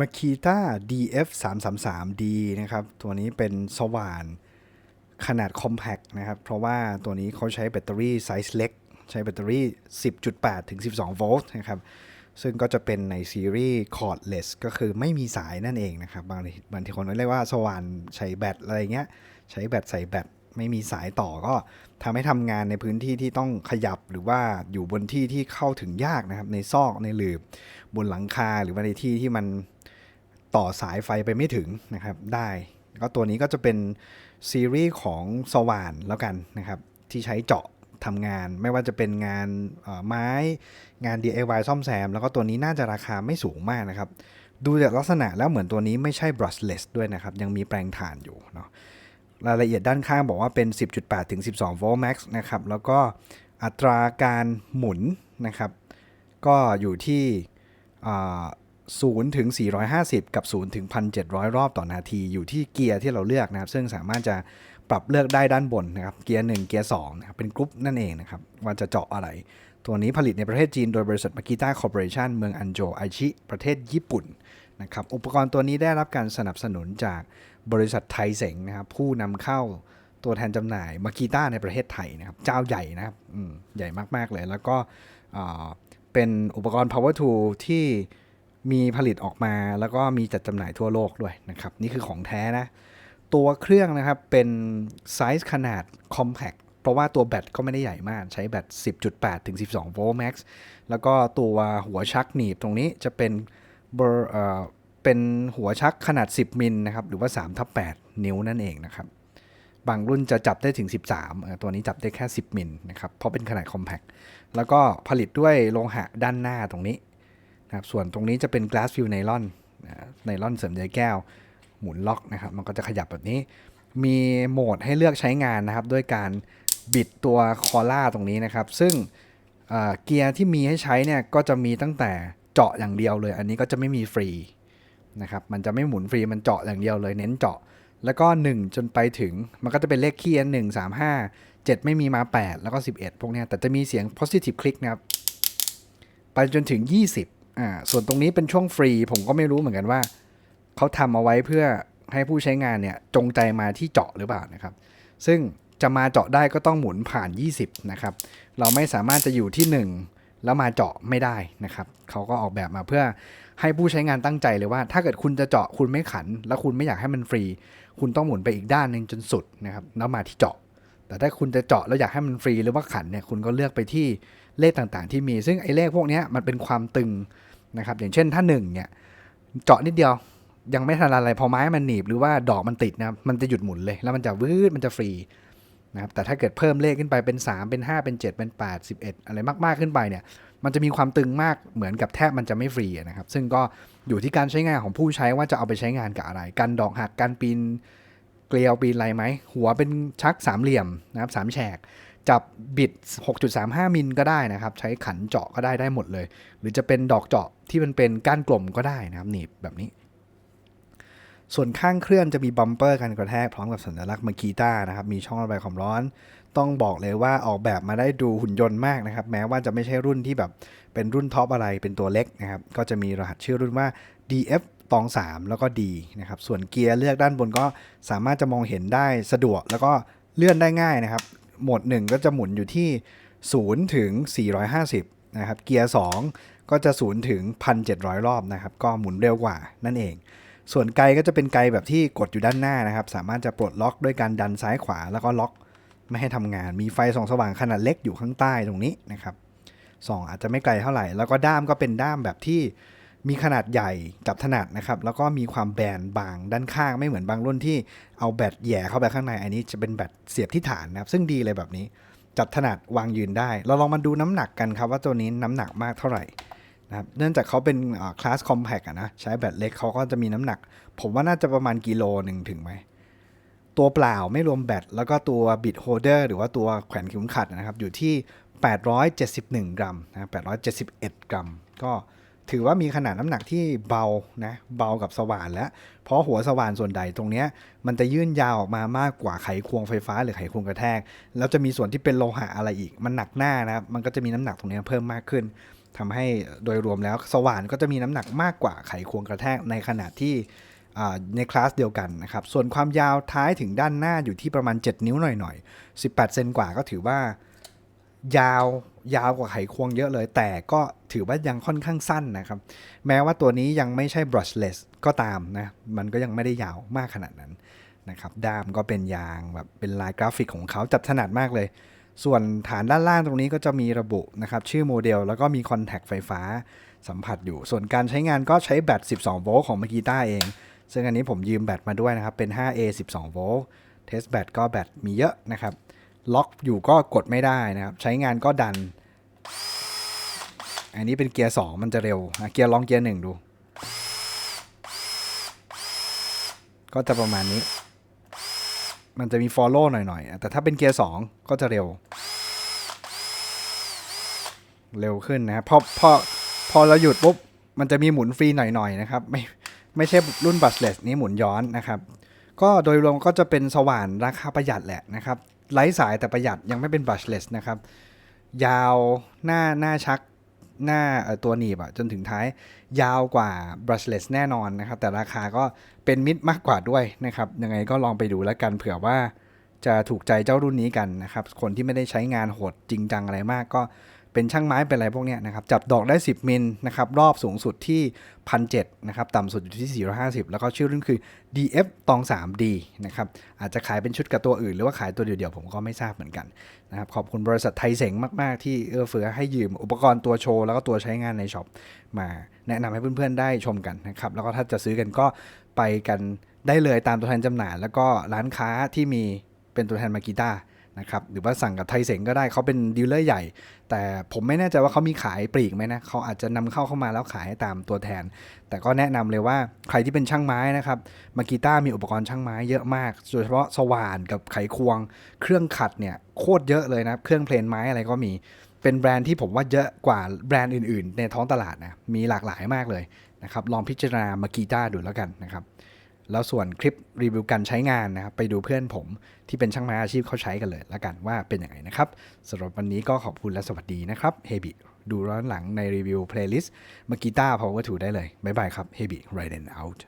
Makita DF 3 3 3 D นะครับ ตัวนี้เป็นสว่านขนาด compact นะครับ เพราะว่าตัวนี้เขาใช้แบตเตอรี่ไซส์เล็ก ใช้แบตเตอรี่ 10.8 ถึง 12 โวลต์นะครับ ซึ่งก็จะเป็นในซีรีส์ cordless ก็คือไม่มีสายนั่นเองนะครับ บางทีบางทีคนเรียกว่าสว่านใช้แบตอะไรเงี้ย ใช้แบตใส่แบตไม่มีสายต่อก็ทำให้ทำงานในพื้นที่ที่ต้องขยับหรือว่าอยู่บนที่ที่เข้าถึงยากนะครับ ในซอกในหลืบบนหลังคาหรือว่าในที่ที่มัน ต่อสายไฟไปไม่ถึงนะครับได้ก็ตัวนี้ก็จะเป็นซีรีส์ของสว่านแล้วกันนะครับที่ใช้เจาะทำงานไม่ว่าจะเป็นงานไม้งาน DIY ซ่อมแซม แล้วก็ตัวนี้น่าจะราคาไม่สูงมากนะครับ ดูจากลักษณะแล้วเหมือนตัวนี้ไม่ใช่ brushless ด้วยนะครับ ยังมีแปลงถ่านอยู่เนาะรายละเอียดด้านข้างบอกว่าเป็น 10.8 ถึง 12 โวลต์ max นะครับ แล้วก็อัตราการหมุนนะครับ ก็อยู่ที่ 0ถึง450 กับ 0 ถึง 1,700 รอบต่อนาที อยู่ที่เกียร์ที่เราเลือกนะครับ ซึ่งสามารถจะปรับเลือกได้ด้านบนนะครับ เกียร์ 1 เกียร์2นะครับ เป็นกรุ๊ปนั่นเองนะครับ ว่าจะเจาะอะไร ตัวนี้ผลิตในประเทศจีนโดยบริษัท Makita Corporation เมืองอันโจไอชิประเทศญี่ปุ่นนะครับ อุปกรณ์ตัวนี้ได้รับการสนับสนุนจากบริษัทไทยเสงนะครับ ผู้นำเข้าตัวแทนจำหน่ายมากีต้าในประเทศไทยนะครับ เจ้าใหญ่นะครับใหญ่มากๆเลย แล้วก็เป็นอุปกรณ์ power tool ที่ มีผลิตออกมาแล้วก็มีจัดจำหน่ายทั่วโลกด้วยนะครับ นี่คือของแท้นะ ตัวเครื่องนะครับเป็นไซส์ขนาด compact เพราะว่าตัวแบตก็ไม่ได้ใหญ่มาก ใช้แบต 10.8 ถึง 12 โวลต์ max แล้วก็ตัวหัวชักหนีบตรงนี้จะเป็นเบอร์เอ่อเป็นหัวชักขนาด 10 มิลนะครับ หรือว่า3ทับ8นิ้วนั่นเองนะครับ บางรุ่นจะจับได้ถึง 13 ตัวนี้จับได้แค่ 10 มิลนะครับ เพราะเป็นขนาด compact แล้วก็ผลิตด้วยโลหะด้านหน้าตรงนี้ นะครับส่วนตรงนี้จะเป็น glass fill nylon ไนลอนเสริมใยแก้ว หมุนล็อกนะครับมันก็จะขยับแบบนี้ มีโหมดให้เลือกใช้งานนะครับ ด้วยการบิดตัวคอล่าตรงนี้นะครับ ซึ่งเเกียร์ที่มีให้ใช้เนี่ยก็จะมีตั้งแต่เจาะอย่างเดียวเลย อันนี้ก็จะไม่มีฟรีนะครับมันจะไม่หมุนฟรีมันเจาะอย่างเดียวเลยเน้นเจาะ แล้วก็ 1 จนไปถึง มันก็จะเป็นเลขคีย์หนึ่งสามห้าเจ็ดไม่มีมา 8 แล้วก็ 11 พวกนี้แต่จะมีเสียง positive click นะครับไปจนถึง 20 อ่าส่วนตรงนี้เป็นช่วงฟรี ผมก็ไม่รู้เหมือนกันว่าเขาทำเอาไว้เพื่อให้ผู้ใช้งานเนี่ยจงใจมาที่เจาะหรือเปล่านะครับ ซึ่งจะมาเจาะได้ก็ต้องหมุนผ่าน 20 นะครับ เราไม่สามารถจะอยู่ที่ 1 แล้วมาเจาะไม่ได้นะครับ เขาก็ออกแบบมาเพื่อให้ผู้ใช้งานตั้งใจเลยว่า ถ้าเกิดคุณจะเจาะคุณไม่ขัน แล้วคุณไม่อยากให้มันฟรี คุณต้องหมุนไปอีกด้านหนึ่งจนสุดนะครับแล้วมาที่เจาะ แต่ถ้าคุณจะเจาะแล้วอยากให้มันฟรีหรือว่าขันเนี่ยคุณก็เลือกไปที่ เลขต่างๆ ที่มี ซึ่งไอ้เลขพวกนี้มันเป็นความตึงนะครับ อย่างเช่นถ้า1เนี่ยเจาะนิดเดียวยังไม่ทันอะไรพอไม้มันหนีบหรือว่าดอกมันติดนะมันจะหยุดหมุนเลย แล้วมันจะวืดมันจะฟรีนะครับแต่ถ้าเกิดเพิ่มเลขขึ้นไปเป็น 3 เป็น 5 เป็น 7 เป็น 8 11 อะไรมาก ๆ ขึ้นไปเนี่ย มันจะมีความตึงมากเหมือนกับแทบมันจะไม่ฟรีนะครับ ซึ่งก็อยู่ที่การใช้งานของผู้ใช้ว่าจะเอาไปใช้งานกับอะไร การดอกหัก การปีน เกลียวปีนอะไรไหม หัวเป็นชักสามเหลี่ยมนะครับสามแฉก จับบิด 6.35 มิลก็ได้นะครับ ใช้ขันเจาะก็ได้ได้หมดเลย หรือจะเป็นดอกเจาะที่มันเป็นก้านกลมก็ได้นะครับหนีบแบบนี้ ส่วนข้างเครื่องจะมีบัมเปอร์กันกระแทกพร้อมกับสัญลักษณ์มากีตานะครับ มีช่องระบายความร้อน ต้องบอกเลยว่าออกแบบมาได้ดูหุ่นยนต์มากนะครับ แม้ว่าจะไม่ใช่รุ่นที่แบบเป็นรุ่นท็อปอะไรเป็นตัวเล็กนะครับ ก็จะมีรหัสชื่อรุ่นว่า DF ตอง 3 แล้วก็ D นะครับ ส่วนเกียร์เลือกด้านบนก็สามารถจะมองเห็นได้สะดวก แล้วก็เลื่อนได้ง่ายนะครับ โหมด 1 ก็จะหมุนอยู่ที่ 0 ถึง 450 นะครับ เกียร์ 2 ก็จะ 0 ถึง 1,700 รอบนะครับ ก็หมุนเร็วกว่านั่นเอง ส่วนไกลก็จะเป็นไกลแบบที่กดอยู่ด้านหน้านะครับ สามารถจะปลดล็อกด้วยการดันซ้ายขวาแล้วก็ล็อกไม่ให้ทำงาน มีไฟส่องสว่างขนาดเล็กอยู่ข้างใต้ตรงนี้นะครับส่องอาจจะไม่ไกลเท่าไหร่ แล้วก็ด้ามก็เป็นด้ามแบบที่ มีขนาดใหญ่จับถนัดนะครับ แล้วก็มีความแบนบางด้านข้างไม่เหมือนบางรุ่นที่เอาแบตแย่เข้าไปข้างใน อันนี้จะเป็นแบตเสียบที่ฐานนะครับ ซึ่งดีเลยแบบนี้ จับถนัดวางยืนได้ เราลองมาดูน้ำหนักกันครับว่าตัวนี้น้ำหนักมากเท่าไหร่นะครับเนื่องจากเขาเป็นคลาสคอมแพกอะนะใช้แบตเล็กเขาก็จะมีน้ำหนัก ผมว่าน่าจะประมาณกิโลหนึ่งถึงไหมตัวเปล่าไม่รวมแบตแล้วก็ตัวบิดโฮเดอร์หรือว่าตัวแขวนเข็มขัดนะครับอยู่ที่ 871 กรัมนะ871 กรัม ก็ ถือว่ามีขนาดน้ำหนักที่เบานะเบากับสว่านแล้ว เพราะหัวสว่านส่วนใดตรงนี้มันจะยื่นยาวออกมามากกว่าไขควงไฟฟ้าหรือไขควงกระแทก แล้วจะมีส่วนที่เป็นโลหะอะไรอีก มันหนักหน้านะครับมันก็จะมีน้ำหนักตรงนี้เพิ่มมากขึ้นทำให้โดยรวมแล้วสว่านก็จะมีน้ำหนักมากกว่าไขควงกระแทกในขณะที่ในคลาสเดียวกันนะครับ ส่วนความยาวท้ายถึงด้านหน้าอยู่ที่ประมาณ 7 นิ้วหน่อยๆ 18 เซนกว่าก็ถือว่ายาว ยาวกว่าไขควงเยอะเลย แต่ก็ถือว่ายังค่อนข้างสั้นนะครับ แม้ว่าตัวนี้ยังไม่ใช่ brushless ก็ตามนะ มันก็ยังไม่ได้ยาวมากขนาดนั้นนะครับด้ามก็เป็นยางแบบเป็นลายกราฟิกของเขาจับถนัดมากเลย ส่วนฐานด้านล่างตรงนี้ก็จะมีระบุนะครับชื่อโมเดล แล้วก็มีคอนแทคไฟฟ้าสัมผัสอยู่ ส่วนการใช้งานก็ใช้แบต 12 โวลต์ของมากีต้าเอง ซึ่งอันนี้ผมยืมแบตมาด้วยนะครับ เป็น 5A 12 โวลต์ เทสแบตก็แบตมีเยอะนะครับ ล็อกอยู่ก็กดไม่ได้นะครับ ใช้งานก็ดัน อันนี้เป็นเกียร์ 2 มันจะเร็วนะเกียร์ลองเกียร์ 1 ดู ก็จะประมาณนี้ มันจะมี follow หน่อยๆ แต่ถ้าเป็นเกียร์ 2 ก็จะเร็ว เร็วขึ้นนะครับพอพอพอเราหยุดปุ๊บ มันจะมีหมุนฟรีหน่อยๆนะครับ ไม่ไม่ใช่รุ่นบัสเลสนี้หมุนย้อนนะครับ ก็โดยรวมก็จะเป็นสว่านราคาประหยัดแหละนะครับ ไร้สายแต่ประหยัดยังไม่เป็นบัชเลสนะครับ ยาวหน้าหน้าชักหน้าตัวหนีบอะจนถึงท้ายยาวกว่า brushless แน่นอนนะครับ แต่ราคาก็เป็นมิดมากกว่าด้วยนะครับ ยังไงก็ลองไปดูแล้วกันเผื่อว่าจะถูกใจเจ้ารุ่นนี้กันนะครับ คนที่ไม่ได้ใช้งานโหดจริงจังอะไรมากก็ เป็นช่างไม้เป็นอะไรพวกเนี้ยนะครับจับดอกได้ 10 มิลนะครับรอบสูงสุดที่ 1,700นะครับต่ำสุดอยู่ที่ 450 แล้วก็ชื่อรุ่นคือ DF ตอง 3D นะครับอาจจะขายเป็นชุดกับตัวอื่น หรือว่าขายตัวเดียวๆผมก็ไม่ทราบเหมือนกันนะครับขอบคุณบริษัทไทยเสงมาก ๆ ที่เอื้อเฟื้อให้ยืมอุปกรณ์ตัวโชว์ แล้วก็ตัวใช้งานในช็อปมาแนะนำให้เพื่อนๆได้ชมกันนะครับแล้วก็ถ้าจะซื้อกันก็ไปกันได้เลยตามตัวแทนจำหน่าย แล้วก็ร้านค้าที่มีเป็นตัวแทนมากีตาร์ นะครับหรือว่าสั่งกับไทยเสงก็ได้เขาเป็นดีลเลอร์ใหญ่ แต่ผมไม่แน่ใจว่าเขามีขายปลีกไหมนะเขาอาจจะนำเข้าเข้ามาแล้วขายให้ตามตัวแทน แต่ก็แนะนำเลยว่าใครที่เป็นช่างไม้นะครับมากีต้ามีอุปกรณ์ช่างไม้เยอะมากโดยเฉพาะสว่านกับไขควง เครื่องขัดเนี่ยโคตรเยอะเลยนะเครื่องเพลนไม้อะไรก็มีเป็นแบรนด์ที่ผมว่าเยอะกว่าแบรนด์อื่น ๆ ในท้องตลาดนะมีหลากหลายมากเลยนะครับลองพิจารณามากีต้าดูแล้วกันนะครับ แล้วส่วนคลิปรีวิวการใช้งานนะครับไปดูเพื่อนผมที่เป็นช่างไม้อาชีพเขาใช้กันเลยละกันว่าเป็นยังไงนะครับสำหรับวันนี้ก็ขอบคุณและสวัสดีนะครับเฮบิดูร้อนหลังในรีวิวเพลย์ลิสต์มากีต้า power 2ได้เลย บ๊ายบายครับเฮบิไรเดนเอาท์